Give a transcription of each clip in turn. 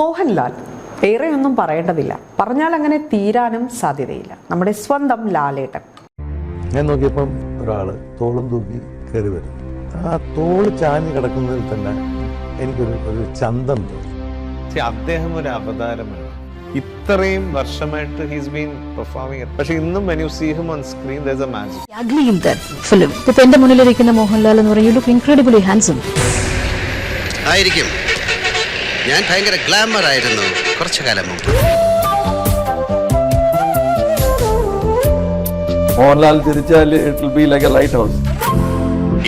മോഹൻലാൽ ഏറെയൊന്നും പറയേണ്ടതില്ല. പറഞ്ഞാൽ അങ്ങനെ തീരാനും സാധ്യതയില്ല. നമ്മുടെ സ്വന്തം ലാലേട്ടൻ. ഞാൻ നോക്കിയപ്പം ഒരാൾ തോളും തൂക്കി കയറി വരും. ആ തോൾ ചാഞ്ഞ് കിടക്കുന്നതിൽ തന്നെ എനിക്കൊരു ഒരു ചന്തം തോന്നി. പക്ഷെ അദ്ദേഹം ഒരു അവതാരമാണ് ഇത്രയും വർഷമായിട്ട് ഹീസ് ബീൻ പെർഫോമിംഗ് പക്ഷെ ഇന്നും when you see him on screen there a magic ugly in that film. ഇപ്പൊ എന്റെ മുന്നിലിരിക്കുന്ന മോഹൻലാൽ എന്ന് പറയുന്നത് ലുക്ക് ഇൻക്രെഡിബിളി ഹാൻസം ആയിരിക്കും. ഞാൻ ഭയങ്കര ഗ്ലാമർ ആയിരുന്നു. കുറച്ചു കാലം മുമ്പ്. Mohanlal തിരിച്ചാൽ it will be like a lighthouse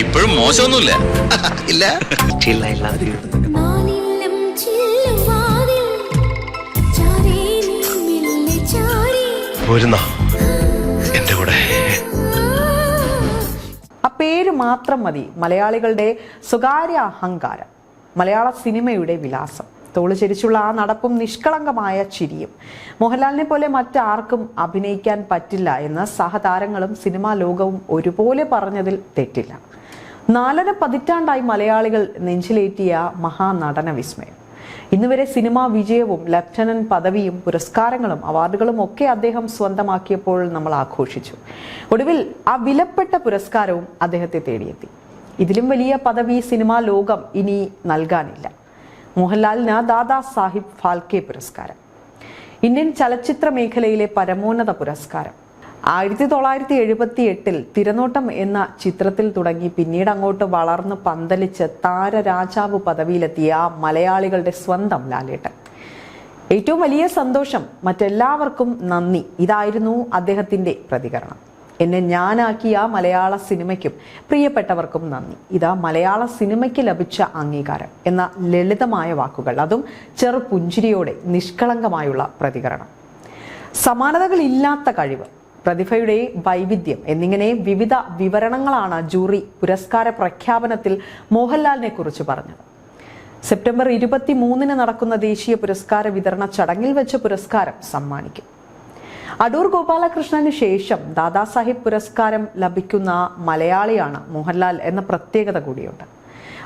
ഇപ്പോഴും മോശമൊന്നുമില്ല. ഇല്ല? നാലില്ലം ചില്ലും വാതിൽ ചാരേ നീ മെല്ലെ ചാരി. പോരുന്നോ എന്റെ കൂടെ. ആ പേര് മാത്രം മതി മലയാളികളുടെ സ്വകാര്യ അഹങ്കാരം മലയാള സിനിമയുടെ വിലാസം. തോൾ ചരിച്ചുള്ള ആ നടപ്പും നിഷ്കളങ്കമായ ചിരിയും. മോഹൻലാലിനെ പോലെ മറ്റാർക്കും അഭിനയിക്കാൻ പറ്റില്ല എന്ന് സഹതാരങ്ങളും സിനിമാ ലോകവും ഒരുപോലെ പറഞ്ഞതിൽ തെറ്റില്ല. നാലര പതിറ്റാണ്ടായി മലയാളികൾ നെഞ്ചിലേറ്റിയ മഹാനടന വിസ്മയം. ഇന്നുവരെ സിനിമാ വിജയവും ലഫ്റ്റനന്റ് പദവിയും പുരസ്കാരങ്ങളും അവാർഡുകളും ഒക്കെ അദ്ദേഹം സ്വന്തമാക്കിയപ്പോൾ നമ്മൾ ആഘോഷിച്ചു. ഒടുവിൽ ആ വിലപ്പെട്ട പുരസ്കാരവും അദ്ദേഹത്തെ തേടിയെത്തി. ഇതിലും വലിയ പദവി സിനിമാ ലോകം ഇനി നൽകാനില്ല. മോഹൻലാലിന് ദാദാ സാഹിബ് ഫാൽക്കെ പുരസ്കാരം. ഇന്ത്യൻ ചലച്ചിത്ര മേഖലയിലെ പരമോന്നത പുരസ്കാരം. ആയിരത്തി തൊള്ളായിരത്തി എഴുപത്തി എട്ടിൽ തിരനോട്ടം എന്ന ചിത്രത്തിൽ തുടങ്ങി പിന്നീട് അങ്ങോട്ട് വളർന്ന് പന്തലിച്ച് താരരാജാവ് പദവിയിലെത്തിയ മലയാളികളുടെ സ്വന്തം ലാലേട്ടൻ. ഏറ്റവും വലിയ സന്തോഷം മറ്റെല്ലാവർക്കും നന്ദി. ഇതായിരുന്നു അദ്ദേഹത്തിന്റെ പ്രതികരണം. എന്നെ ഞാനാക്കിയ മലയാള സിനിമയ്ക്കും പ്രിയപ്പെട്ടവർക്കും നന്ദി. ഇതാ മലയാള സിനിമയ്ക്ക് ലഭിച്ച അംഗീകാരം എന്ന ലളിതമായ വാക്കുകൾ. അതും ചെറുപുഞ്ചിരിയോടെ നിഷ്കളങ്കമായുള്ള പ്രതികരണം. സമാനതകളില്ലാത്ത കഴിവ് പ്രതിഭയുടെ വൈവിധ്യം എന്നിങ്ങനെ വിവിധ വിവരണങ്ങളാണ് ജൂറി പുരസ്കാര പ്രഖ്യാപനത്തിൽ മോഹൻലാലിനെ കുറിച്ച് പറഞ്ഞത്. സെപ്റ്റംബർ ഇരുപത്തി മൂന്നിന് നടക്കുന്ന ദേശീയ പുരസ്കാര വിതരണ ചടങ്ങിൽ വെച്ച് പുരസ്കാരം സമ്മാനിക്കും. അടൂർ ഗോപാലകൃഷ്ണന് ശേഷം ദാദാസാഹിബ് പുരസ്കാരം ലഭിക്കുന്ന മലയാളിയാണ് മോഹൻലാൽ എന്ന പ്രത്യേകത കൂടിയുണ്ട്.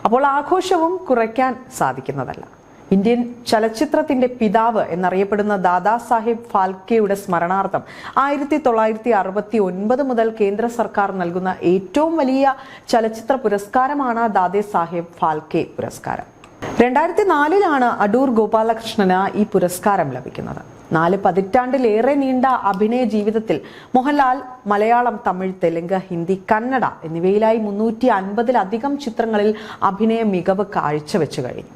അപ്പോൾ ആഘോഷവും കുറയ്ക്കാൻ സാധിക്കുന്നതല്ല. ഇന്ത്യൻ ചലച്ചിത്രത്തിന്റെ പിതാവ് എന്നറിയപ്പെടുന്ന ദാദാസാഹിബ് ഫാൽക്കെയുടെ സ്മരണാർത്ഥം ആയിരത്തി തൊള്ളായിരത്തി അറുപത്തി ഒൻപത് മുതൽ കേന്ദ്ര സർക്കാർ നൽകുന്ന ഏറ്റവും വലിയ ചലച്ചിത്ര പുരസ്കാരമാണ് ദാദേ സാഹിബ് ഫാൽക്കെ പുരസ്കാരം. രണ്ടായിരത്തി നാലിലാണ് അടൂർ ഗോപാലകൃഷ്ണന് ഈ പുരസ്കാരം ലഭിക്കുന്നത്. നാല് പതിറ്റാണ്ടിലേറെ നീണ്ട അഭിനയ ജീവിതത്തിൽ മോഹൻലാൽ മലയാളം തമിഴ് തെലുങ്ക് ഹിന്ദി കന്നഡ എന്നിവയിലായി മുന്നൂറ്റി അൻപതിലധികം ചിത്രങ്ങളിൽ അഭിനയ മികവ് കാഴ്ചവെച്ചു കഴിഞ്ഞു.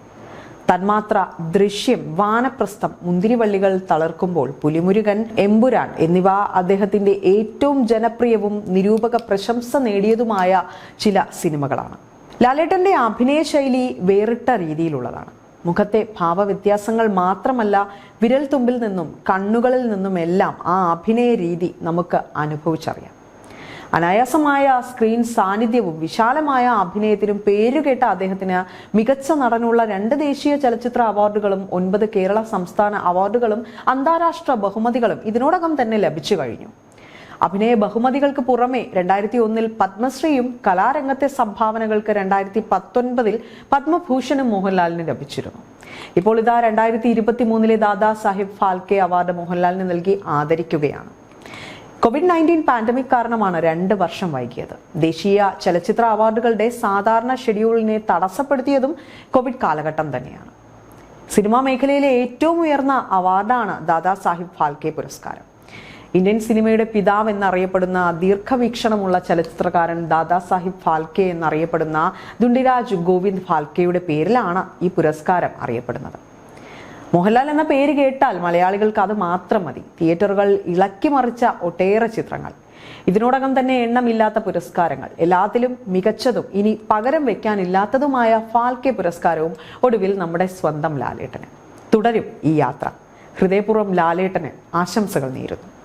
തന്മാത്ര ദൃശ്യം വാനപ്രസ്ഥം മുന്തിരിവള്ളികൾ തളർക്കുമ്പോൾ പുലിമുരുകൻ എമ്പുരാൻ എന്നിവ അദ്ദേഹത്തിന്റെ ഏറ്റവും ജനപ്രിയവും നിരൂപക പ്രശംസ നേടിയതുമായ ചില സിനിമകളാണ്. ലാലേട്ടന്റെ അഭിനയ ശൈലി വേറിട്ട രീതിയിലുള്ളതാണ്. മുഖത്തെ ഭാവവ്യത്യാസങ്ങൾ മാത്രമല്ല വിരൽ തുമ്പിൽ നിന്നും കണ്ണുകളിൽ നിന്നും എല്ലാം ആ അഭിനയ രീതി നമുക്ക് അനുഭവിച്ചറിയാം. അനായാസമായ സ്ക്രീൻ സാന്നിധ്യവും വിശാലമായ അഭിനയത്തിനും പേരുകേട്ട അദ്ദേഹത്തിന് മികച്ച നടനുള്ള രണ്ട് ദേശീയ ചലച്ചിത്ര അവാർഡുകളും ഒൻപത് കേരള സംസ്ഥാന അവാർഡുകളും അന്താരാഷ്ട്ര ബഹുമതികളും ഇതിനോടകം തന്നെ ലഭിച്ചു കഴിഞ്ഞു. അഭിനയ ബഹുമതികൾക്ക് പുറമെ രണ്ടായിരത്തി ഒന്നിൽ പത്മശ്രീയും കലാരംഗത്തെ സംഭാവനകൾക്ക് രണ്ടായിരത്തി പത്തൊൻപതിൽ പത്മഭൂഷണും മോഹൻലാലിന് ലഭിച്ചിരുന്നു. ഇപ്പോൾ ഇതാ രണ്ടായിരത്തി ഇരുപത്തി മൂന്നിലെ ദാദാ സാഹിബ് ഫാൽക്കെ അവാർഡ് മോഹൻലാലിന് നൽകി ആദരിക്കുകയാണ്. കോവിഡ് നയന്റീൻ പാൻഡമിക് കാരണമാണ് രണ്ട് വർഷം വൈകിയത്. ദേശീയ ചലച്ചിത്ര അവാർഡുകളുടെ സാധാരണ ഷെഡ്യൂളിനെ തടസ്സപ്പെടുത്തിയതും കോവിഡ് കാലഘട്ടം തന്നെയാണ്. സിനിമാ മേഖലയിലെ ഏറ്റവും ഉയർന്ന അവാർഡാണ് ദാദാ സാഹിബ് ഫാൽക്കെ പുരസ്കാരം. ഇന്ത്യൻ സിനിമയുടെ പിതാവ് എന്നറിയപ്പെടുന്ന ദീർഘവീക്ഷണമുള്ള ചലച്ചിത്രകാരൻ ദാദാസാഹിബ് ഫാൽക്കെ എന്നറിയപ്പെടുന്ന ദുണ്ടിരാജ് ഗോവിന്ദ് ഫാൽക്കെയുടെ പേരിലാണ് ഈ പുരസ്കാരം അറിയപ്പെടുന്നത്. മോഹൻലാൽ എന്ന പേര് കേട്ടാൽ മലയാളികൾക്ക് അത് മാത്രം മതി. തിയേറ്ററുകൾ ഇളക്കി മറിച്ച ഒട്ടേറെ ചിത്രങ്ങൾ. ഇതിനോടകം തന്നെ എണ്ണമില്ലാത്ത പുരസ്കാരങ്ങൾ. എല്ലാത്തിലും മികച്ചതും ഇനി പകരം വെക്കാനില്ലാത്തതുമായ ഫാൽക്കെ പുരസ്കാരവും ഒടുവിൽ നമ്മുടെ സ്വന്തം ലാലേട്ടന്. തുടരും ഈ യാത്ര. ഹൃദയപൂർവം ലാലേട്ടന് ആശംസകൾ നേരുന്നു.